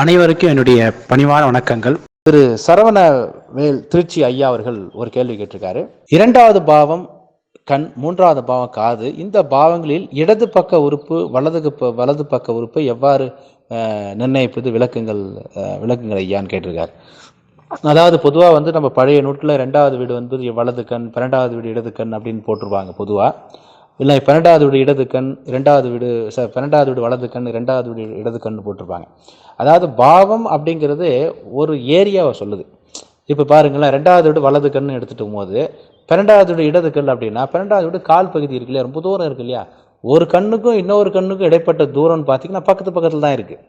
அனைவருக்கும் என்னுடைய பணிவான வணக்கங்கள். திரு சரவண வேல் திருச்சி ஐயா அவர்கள் ஒரு கேள்வி கேட்டிருக்காரு. இரண்டாவது பாவம் கண் மூன்றாவது பாவம் காது. இந்த பாவங்களில் இடது பக்க உறுப்பு வலது ப- வலது பக்க உறுப்பை எவ்வாறு நிர்ணயிப்பது விளக்குங்கள் விளக்குங்கள் ஐயான்னு கேட்டிருக்காரு. அதாவது பொதுவாக வந்து நம்ம பழைய நூற்றில் ரெண்டாவது வீடு வந்து வலது கண் பன்னெண்டாவது வீடு இடது கண் அப்படின்னு போட்டிருப்பாங்க பொதுவாக இல்லை பன்னெண்டாவது வீடு இடது கண் இரண்டாவது வீடு ச பன்னெண்டாவது வீடு வலது கண் ரெண்டாவது வீடு இடது கண் போட்டிருப்பாங்க. அதாவது பாவம் அப்படிங்கிறது ஒரு ஏரியாவை சொல்லுது. இப்போ பாருங்களேன் ரெண்டாவது வீடு வலது கண்ணு எடுத்துட்டு போது பன்னெண்டாவது வீடு இடது கண் அப்படின்னா பன்னெண்டாவது வீடு கால் பகுதி இருக்கு இல்லையா? ரொம்ப தூரம் இருக்கு இல்லையா? ஒரு கண்ணுக்கும் இன்னொரு கண்ணுக்கும் இடைப்பட்ட தூரம்னு பார்த்தீங்கன்னா பக்கத்து பக்கத்தில் தான் இருக்குது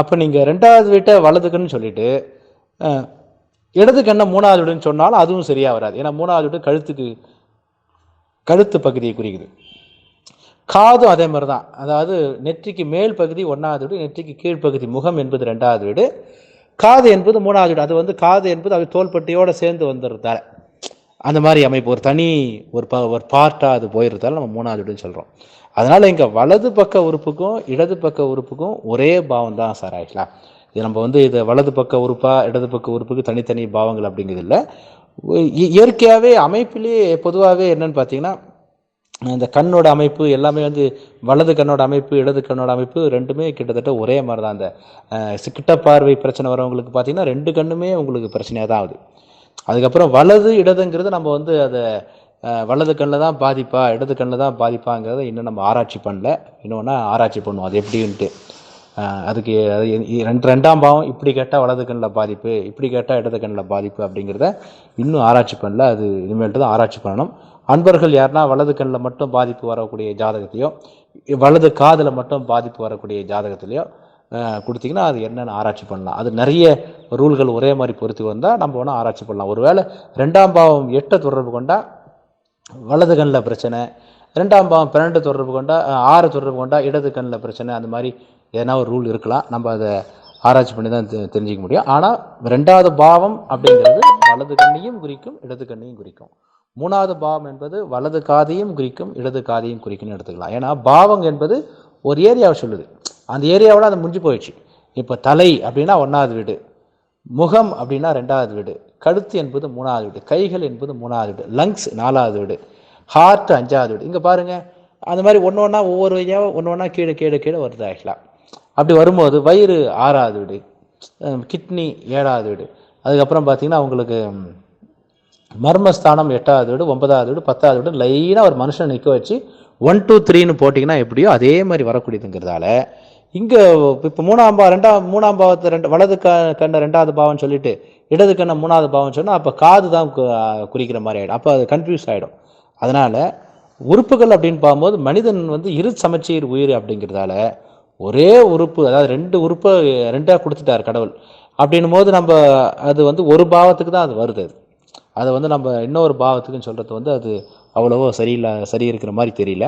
அப்போ நீங்கள் ரெண்டாவது வீட்டை வலது கண்ணு சொல்லிட்டு இடது கண்ணை மூணாவது வீடுன்னு சொன்னாலும் அதுவும் சரியாக வராது. ஏன்னா மூணாவது வீடு கழுத்துக்கு கழுத்து பகுதியை குறிக்குது. காதும் அதே மாதிரி தான் அதாவது நெற்றிக்கு மேல் பகுதி ஒன்றாவது வீடு நெற்றிக்கு கீழ்ப்பகுதி முகம் என்பது ரெண்டாவது வீடு. காது என்பது மூணாவது வீடு. அது வந்து காது என்பது அது தோல்பட்டியோடு சேர்ந்து வந்துடுறதால. அந்த மாதிரி அமைப்பு ஒரு தனி ஒரு ப ஒரு பார்ட்டாக அது போயிருந்தாலும் நம்ம மூணாவது வீடுன்னு சொல்கிறோம் அதனால் இங்கே வலது பக்க உறுப்புக்கும் இடது பக்க உறுப்புக்கும் ஒரே பாவம் தான் சார் ஆகிக்கலாம் இது நம்ம வந்து இது வலது பக்க உறுப்பா இடது பக்க உறுப்புக்கு தனித்தனி பாவங்கள் அப்படிங்கிறது இல்லை. இ- இயற்கையாகவே அமைப்பிலேயே பொதுவாகவே என்னன்னு பார்த்தீங்கன்னா இந்த கண்ணோட அமைப்பு எல்லாமே வந்து வலது கண்ணோட அமைப்பு இடது கண்ணோட அமைப்பு ரெண்டுமே கிட்டத்தட்ட ஒரே மாதிரி தான் அந்த கிட்ட பார்வை பிரச்சனை வரவங்களுக்கு பார்த்தீங்கன்னா ரெண்டு கண்ணுமே உங்களுக்கு பிரச்சனையாக தான் ஆகுது. அதுக்கப்புறம் வலது இடதுங்கிறது நம்ம வந்து அதை வலது கண்ணில் தான் பாதிப்பா இடது கண்ணில் தான் பாதிப்பாங்கிறத இன்னும் நம்ம ஆராய்ச்சி பண்ணல. இன்னொன்னா ஆராய்ச்சி பண்ணுவோம். அது எப்படின்ட்டு. அதுக்கு அது ரெண்டு ரெண்டாம் பாவம் இப்படி கேட்டால் வலது கண்ணில் பாதிப்பு இப்படி கேட்டால் இடது கண்ணில் பாதிப்பு அப்படிங்கிறத இன்னும் ஆராய்ச்சி பண்ணல. அது இனிமேல்ட்டு தான் ஆராய்ச்சி பண்ணணும். அன்பர்கள் யாருன்னா வலது கண்ணில் மட்டும் பாதிப்பு வரக்கூடிய ஜாதகத்தையோ வலது காதில் மட்டும் பாதிப்பு வரக்கூடிய ஜாதகத்திலையோ கொடுத்தீங்கன்னா அது என்னென்னு ஆராய்ச்சி பண்ணலாம். அது நிறைய ரூல்கள் ஒரே மாதிரி பொறுத்து வந்தால் நம்ம வேணால் ஆராய்ச்சி பண்ணலாம். ஒருவேளை ரெண்டாம் பாவம் எட்டை தொடர்பு கொண்டால் வலது கண்ணில் பிரச்சனை ரெண்டாம் பாவம் பன்னெண்டு தொடர்பு கொண்டா ஆறு தொடர்பு கொண்டால் இடது கண்ணில் பிரச்சனை அந்த மாதிரி எதனா ஒரு ரூல் இருக்கலாம். நம்ம அதை ஆராய்ச்சி பண்ணி தான் தெ- தெரிஞ்சுக்க முடியும். ஆனால் ரெண்டாவது பாவம் அப்படிங்கிறது வலது கண்ணையும் குறிக்கும் இடது கண்ணையும் குறிக்கும். மூணாவது பாவம் என்பது வலது காதையும் குறிக்கும் இடது காதையும் குறிக்கும்னு எடுத்துக்கலாம். ஏன்னா பாவம் என்பது ஒரு ஏரியாவை சொல்லுது. அந்த ஏரியாவோட அது முடிஞ்சு போயிடுச்சு. இப்போ தலை அப்படின்னா ஒன்றாவது வீடு. முகம் அப்படின்னா ரெண்டாவது வீடு. கழுத்து என்பது மூணாவது வீடு. கைகள் என்பது மூணாவது வீடு. லங்ஸ் நாலாவது வீடு. ஹார்ட் அஞ்சாவது வீடு. இங்கே பாருங்கள் அந்த மாதிரி ஒன்று ஒன்றா ஒவ்வொரு வழியாக ஒன்று ஒன்றா கீழே கீழே கீழே வருது ஆக்சுவலாக அப்படி வரும்போது வயிறு ஆறாவது வீடு. கிட்னி ஏழாவது வீடு. அதுக்கப்புறம் பார்த்தீங்கன்னா உங்களுக்கு மர்மஸ்தானம் எட்டாவது வீடு ஒன்பதாவது வீடு பத்தாவது வீடு லைனாக ஒரு மனுஷனை நிற்க வச்சு ஒன் டூ த்ரீன்னு போட்டிங்கன்னா எப்படியோ அதே மாதிரி வரக்கூடியதுங்கிறதால. இங்கே இப்போ மூணாம் பா ரெண்டாம் மூணாம் பாவத்தை ரெண்டு வலது க கண்ணை ரெண்டாவது பாவம்னு சொல்லிட்டு இடது கண்ணை மூணாவது பாவம்னு சொன்னால் அப்போ காது தான் கு- குறிக்கிற மாதிரி ஆகிடும் அப்போ அது கன்ஃபியூஸ் ஆகிடும் அதனால் உறுப்புகள் அப்படின்னு பார்க்கும்போது மனிதன் வந்து இரு சமச்சீர் உயிர் அப்படிங்கிறதால ஒரே உறுப்பு அதாவது ரெண்டு உறுப்பை ரெண்டாக கொடுத்துட்டார் கடவுள். அப்படின்னும் போது நம்ம அது வந்து ஒரு பாவத்துக்கு தான் அது வருது அது. அதை வந்து நம்ம இன்னொரு பாவத்துக்குன்னு சொல்கிறது வந்து அது அவ்வளவோ சரியில்லை சரி இருக்கிற மாதிரி தெரியல.